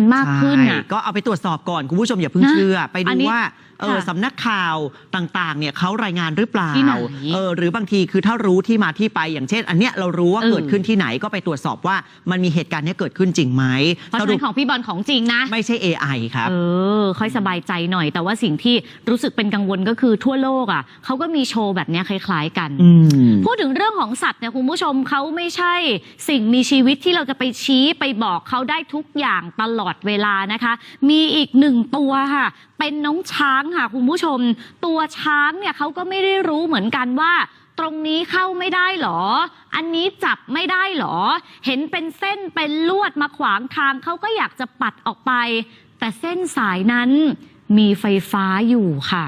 กันมากขึ้นใช่อะ ก็เอาไปตรวจสอบก่อนคุณผู้ชมอย่าเพิ่งนะเชื่อ ไปอัดูนนี้ว่าเออค่ะสำนักข่าวต่างๆ เนี่ยเขารายงานหรือเปล่าที่ไหนเออหรือบางทีคือถ้ารู้ที่มาที่ไปอย่างเช่น อันเนี้ยเรารู้ว่าเออเกิดขึ้นที่ไหนก็ไปตรวจสอบว่ามันมีเหตุการณ์เนี้ยเกิดขึ้นจริงไหมเพราะสฉะรุนั้ปนของพี่บอลของจริงนะ ไม่ใช่ AI ครับเออค่อยสบายใจหน่อย แต่ว่าสิ่งที่รู้สึกเป็นกังวลก็คือทั่วโลกอะเขาก็มีโชว์แบบเนี้ยคล้าย ๆ กันอืมพูดถึงเรื่องของสัตว์เนี่ยคุณผู้ชมเขาไม่ใช่ สิ่งมีชีวิตที่เราจะไปชี้ไปบอกเขาได้ทุกอย่างตลอดเวลานะคะ มีอีกหนึ่งตัวค่ะ เป็นน้องช้างค่ะคุณผู้ชม ตัวช้างเนี่ยเขาก็ไม่ได้รู้เหมือนกันว่าตรงนี้เข้าไม่ได้หรอ อันนี้จับไม่ได้หรอ เห็นเป็นเส้นเป็นลวดมาขวางทางเขาก็อยากจะปัดออกไป แต่เส้นสายนั้นมีไฟฟ้าอยู่ค่ะ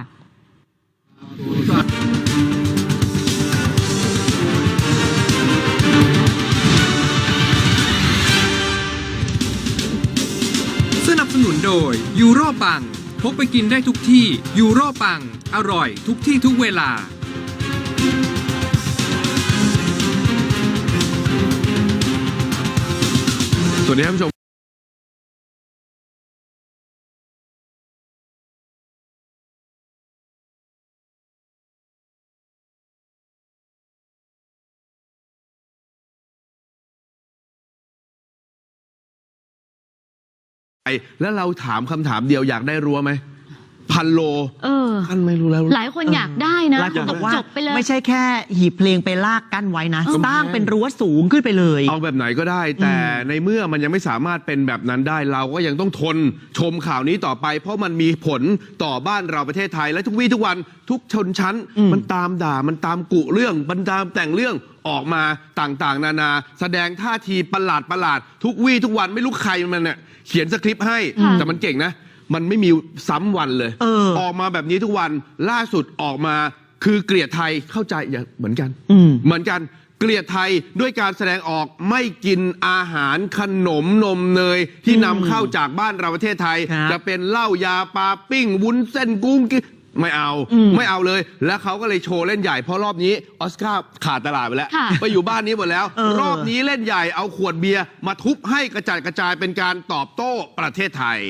ดยยูโรปัง พกไปกินได้ทุกที่ยูโรปัง อร่อยทุกที่ทุกเวลา สวัสดีท่านผู้ชม แล้วเราถามคำถามเดียวอยากได้รั้วไหม พันโล เออท่านไม่รู้แล้ว หลายคนอยากได้นะหลายคนบอกว่าจบๆไปเลย ไม่ใช่แค่หีบเพลงไปลากกั้นไว้นะเออสร้างเป็นรั้วสูงขึ้นไปเลย เอาแบบไหนก็ได้ แต่ในเมื่อมันยังไม่สามารถเป็นแบบนั้นได้เราก็ยังต้องทนชมข่าวนี้ต่อไป เพราะมันมีผลต่อบ้านเราประเทศไทย และทุกวี่ทุกวันทุกชนชั้นอืมมันตามด่ามันตามกุเรื่องมันตามแต่งเรื่องออกมาต่างๆ นานา แสดงท่าทีประหลาดประหลาดๆทุกวี่ทุกวันไม่รู้ใครมันเนี่ยเขียนสคริปต์ให้ค่ะแต่มันเก่งนะ มันไม่มีซ้ำวันเลย เออ ออกมาแบบนี้ทุกวันล่าสุดออกมาคือเกลียดไทยเข้าใจอย่างเหมือนกันอืม เหมือนกันเกลียดไทยด้วยการแสดงออกไม่กินอาหารขนมนมเนยที่นำเข้าจากบ้านเราประเทศไทย ครับจะเป็นเหล้ายาปลาปิ้ง วุ้นเส้นกุ้งกิไม่เอาอืม ไม่เอาเลย แล้วเขาก็เลยโชว์เล่นใหญ่เพราะรอบนี้ออสการ์ขาดตลาดไปแล้ว ค่ะ ไปอยู่บ้านนี้หมดแล้ว เออ รอบนี้เล่นใหญ่เอาขวดเบียร์มาทุบให้กระจัดกระจายเป็นการตอบโต้ประเทศไทย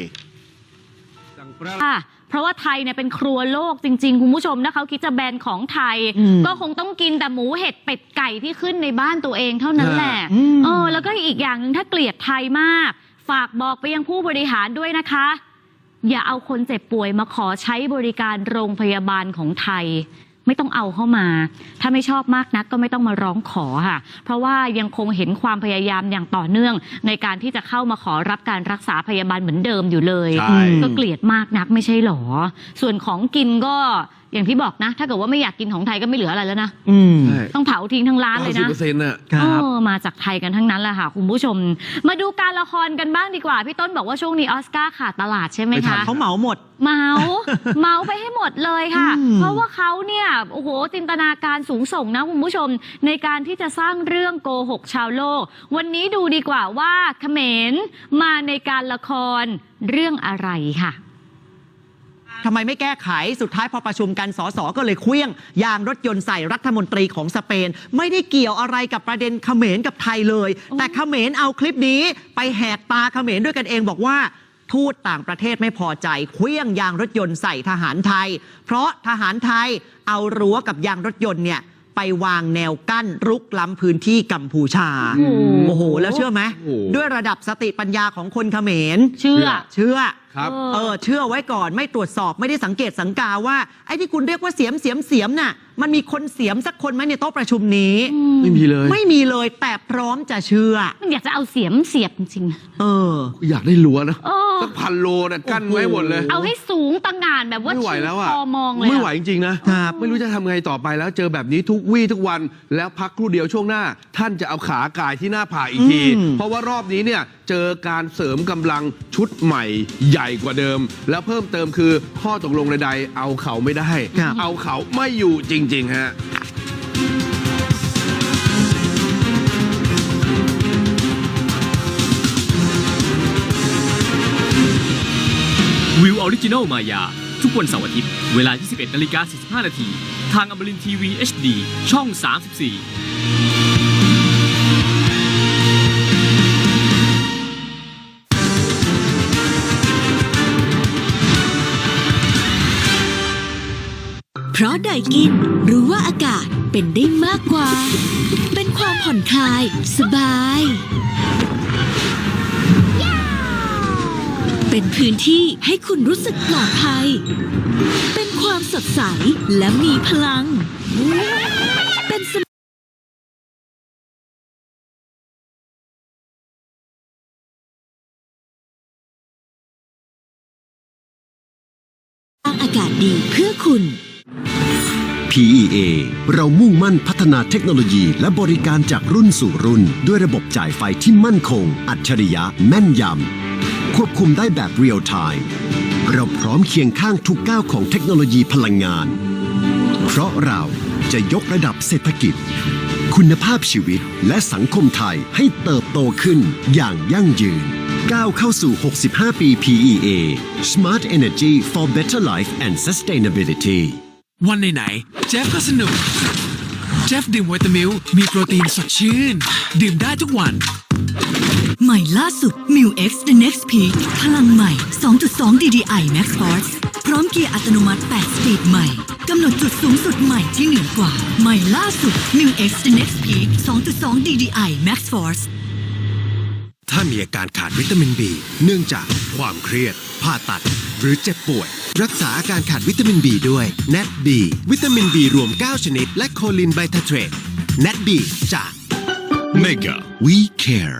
ค่ะเพราะว่าไทยเนี่ยเป็นครัวโลกจริง ๆ คุณผู้ชมนะเขาคิดจะแบนของไทย อืมก็คงต้องกินแต่หมูเห็ดเป็ดไก่ที่ขึ้นในบ้านตัวเองเท่านั้นแหละอืม เออแล้วก็อีกอย่างหนึ่งถ้าเกลียดไทยมาก ฝากบอกไปยังผู้บริหารด้วยนะคะ อย่าเอาคนเจ็บป่วยมาขอใช้บริการโรงพยาบาลของไทย ไม่ต้องเอาเข้ามา ถ้าไม่ชอบมากนักก็ไม่ต้องมาร้องขอค่ะ เพราะว่ายังคงเห็นความพยายามอย่างต่อเนื่อง ในการที่จะเข้ามาขอรับการรักษาพยาบาลเหมือนเดิมอยู่เลย ใช่ ก็เกลียดมากนักไม่ใช่หรอ ส่วนของกินก็ อย่างที่บอกนะ ถ้าเกิดว่าไม่อยากกินของไทยก็ไม่เหลืออะไรแล้วนะ อืมใช่ ต้องเผาทิ้งทั้งร้านเลยสิบนะ เปอร์เซ็นต์น่ะครับเออมาจากไทยกันทั้งนั้นแหละค่ะ คุณผู้ชม มาดูการละครกันบ้างดีกว่า พี่ต้นบอกว่าช่วงนี้ออสการ์ขาดตลาดใช่ไหมไม่ทัคะนเขาเหมาหมด เมาเมาไปให้หมดเลยค่ะ อืมเพราะว่าเขาเนี่ยโอ้โหจินตนาการสูงส่งนะคุณผู้ชม ในการที่จะสร้างเรื่องโกหกชาวโลก วันนี้ดูดีกว่าว่าเขมรมาในการละครเรื่องอะไรค่ะ ทำไมไม่แก้ไขสุดท้ายพอประชุมกันสสก็เลยเคลี้ยง ยางรถยนต์ใส่รัฐมนตรีของสเปน ไม่ได้เกี่ยวอะไรกับประเด็นเขมรกับไทยเลย แต่เขมรเอาคลิปนี้ไปแหกตาเขมรด้วยกันเองบอกว่าทูตต่างประเทศไม่พอใจเคลี้ยงยางรถยนต์ใส่ทหารไทย เพราะทหารไทยเอารั้วกับยางรถยนต์เนี่ยไปวางแนวกั้นรุกล้ำพื้นที่กัมพูชา โอ้โหโอ้โหแล้วเชื่อไหมโอ้โหด้วยระดับสติปัญญาของคนเขมร เชื่อ เชื่อ ครับเออเออเชื่อไว้ก่อนไม่ตรวจสอบไม่ได้สังเกตสังกาว่าไอ้ที่คุณเรียกว่าเสียมเสียมเสียมน่ะมันมีคนเสียมสักคนไหมในโต๊ะประชุมนี้ ไม่มีเลย ไม่มีเลยแต่พร้อมจะเชื่อมันอยากจะเอาเสียมเสียบจริงเออ อยากได้รั้วนะๆเออ สักพันโลนะกั้นไว้หมดเลย เอาให้สูงตั้งงานแบบว่าไม่ไหวแล้วอะพอมองเลยอะ ไม่ไหวจริงๆนะครับ ไม่รู้จะทำไงต่อไปแล้ว เจอแบบนี้ทุกวี่ทุกวันแล้วพักครู่เดียวช่วงหน้า ท่านจะเอาขากายที่หน้าผากอีกที อืม เพราะว่ารอบนี้เนี่ยเจอการเสริมกำลังชุดใหม่ใหญ่กว่าเดิม แล้วเพิ่มเติมคือข้อตกลงใดๆเอาเขาไม่ได้ ครับ เอาเขาไม่อยู่จริง ๆ ฮะ วิวออริจินอลมายา ทุกวันเสาร์อาทิตย์ เวลา 21นาฬิกา45 นาที ทางอมรินทีวี HD ช่อง 34 เพราะไดกินรู้ว่าอากาศเป็นได้มากกว่า เป็นความผ่อนคลายสบาย เป็นพื้นที่ให้คุณรู้สึกปลอดภัย เป็นความสดใสและมีพลัง เป็นสอากาศดีเพื่อคุณ PEA เรามุ่งมั่นพัฒนาเทคโนโลยีและบริการจากรุ่นสู่รุ่น ด้วยระบบจ่ายไฟที่มั่นคง อัจฉริยะ แม่นยำ ควบคุมได้แบบเรียลไทม์เราพร้อมเคียงข้างทุกก้าวของเทคโนโลยีพลังงาน เพราะเราจะยกระดับเศรษฐกิจ คุณภาพชีวิตและสังคมไทยให้เติบโตขึ้นอย่างยั่งยืน ก้าวเข้าสู่ 65 ปี PEA Smart Energy for Better Life and Sustainability วันไหนๆเจฟก็สนุก เจฟดื่มวิตามิลมีโปรตีนสดชื่น ดื่มได้ทุกวัน ใหม่ล่าสุด m i l X The Next Peak พลังใหม่ 2.2 DDI Max Force พร้อมเกียร์อัตโนมัติ 8 สปีดใหม่กำหนดจุดสูงสุดใหม่ที่เหนือกว่า ใหม่ล่าสุด m i l X The Next Peak 2.2 DDI Max Force ถ้ามีอาการขาดวิตามิน B เนื่องจากความเครียดผ่าตัด หรือเจ็บป่วย รักษาอาการขาดวิตามิน B ด้วย NAT B วิตามิน B รวม 9 ชนิด และโคลินไบทาเทรต NAT B จาก Mega We Care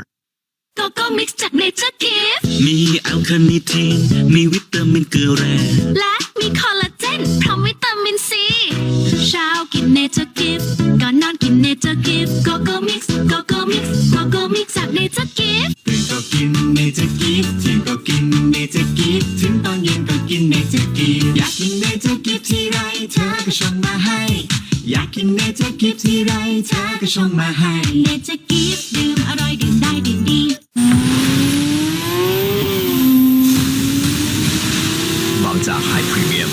ก็ก็มิกซ์จาก Nature Gift มีแอลคาเนิทีน มีวิตามินเกลือแร่ และมีคอลลาเจนพร้อมวิตามินซีเช้ากิน Nature Gift ก่อนนอนกิน Nature Gift ก็ก็มิกซ์ก็ก็มิกซ์ก็ก็มิกซ์จาก Nature Gift ตื่นก็กินเนเจอร์ เนเจอร์กิฟอยากกินเนเจอร์กิฟทีไรเธอก็ชงมาให้ อยากกินเนเจอร์กิฟทีไรเธอก็ชงมาให้ Nature Gift ดื่มอร่อยดื่มได้ดื่มดีบางจากไฮพรีเมียม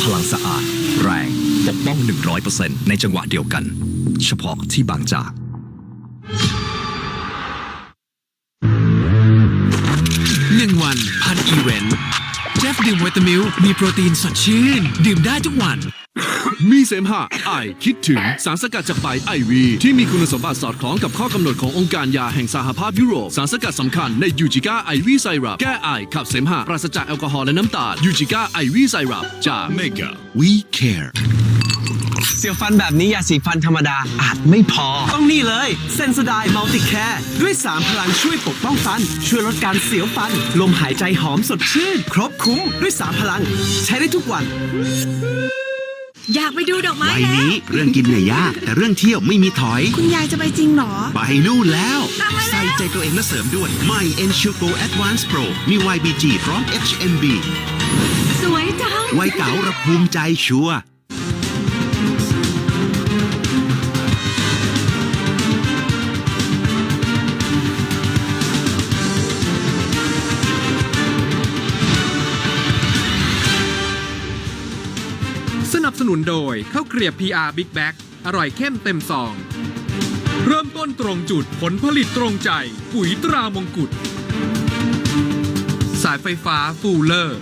พลังสะอาด แรงปกป้อง 100%ในจังหวะเดียวกัน เฉพาะที่บางจากหนึ่งวันพันอีเวนต์เจฟ ดื่มวิตามิลมีโปรตีนสดชื่น ดื่มได้ทุกวัน มีเสมหะไอคิดถึงสารสกัดจากใบไอวี ที่มีคุณสมบัติสอดคล้องกับข้อกำหนดขององค์การยาแห่งสหภาพยุโรป สารสกัดสำคัญในยูจิก้าไอวีไซรัปแก้ไอขับเสมหะปราศจากแอลกอฮอล์และน้ำตาลยูจิก้าไอวีไซรัปจากเมกา We Care เสียวฟันแบบนี้ยาสีฟันธรรมดาอาจไม่พอ ต้องนี่เลยเซนสไดมัลติแคร์ด้วย 3 พลังช่วยปกป้องฟัน ช่วยลดการเสียวฟัน ลมหายใจหอมสดชื่น ครบคุ้มด้วย 3 พลัง ใช้ได้ทุกวัน อยากไปดูดอกไม้วัยแล้ว นี้เรื่องกินเนี่ยยาก แต่เรื่องเที่ยวไม่มีถอย คุณยายจะไปจริงเหรอ ไปนู่นแล้วใส่ใจตัวเองและเสริมด้วยใหม่ Ensure Go Advance Pro มี YBG พร้อม HMB สวยจังไวยเก๋าระภูมิใจชัวร์ นุนโดยข้าวเกรียบ PR Big Bag อร่อยเข้มเต็มซอง เริ่มต้นตรงจุดผลผลิตตรงใจ ปุ๋ยตรามงกุฎสายไฟฟ้าฟูลเลอร์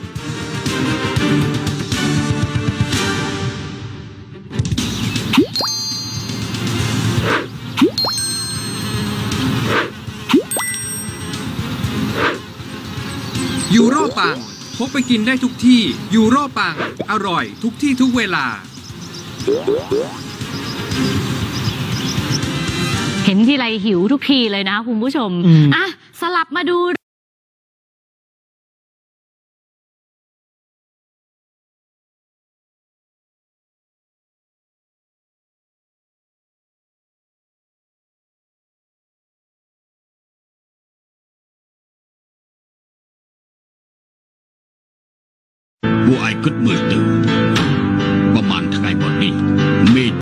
ยูโรปัง พกไปกินได้ทุกที่ ยูโรปัง อร่อยทุกที่ทุกเวลา เห็นทีไรหิวทุกทีเลยนะคุณผู้ชม อืม อะ สลับมาดู 我爱 Good มือตื่น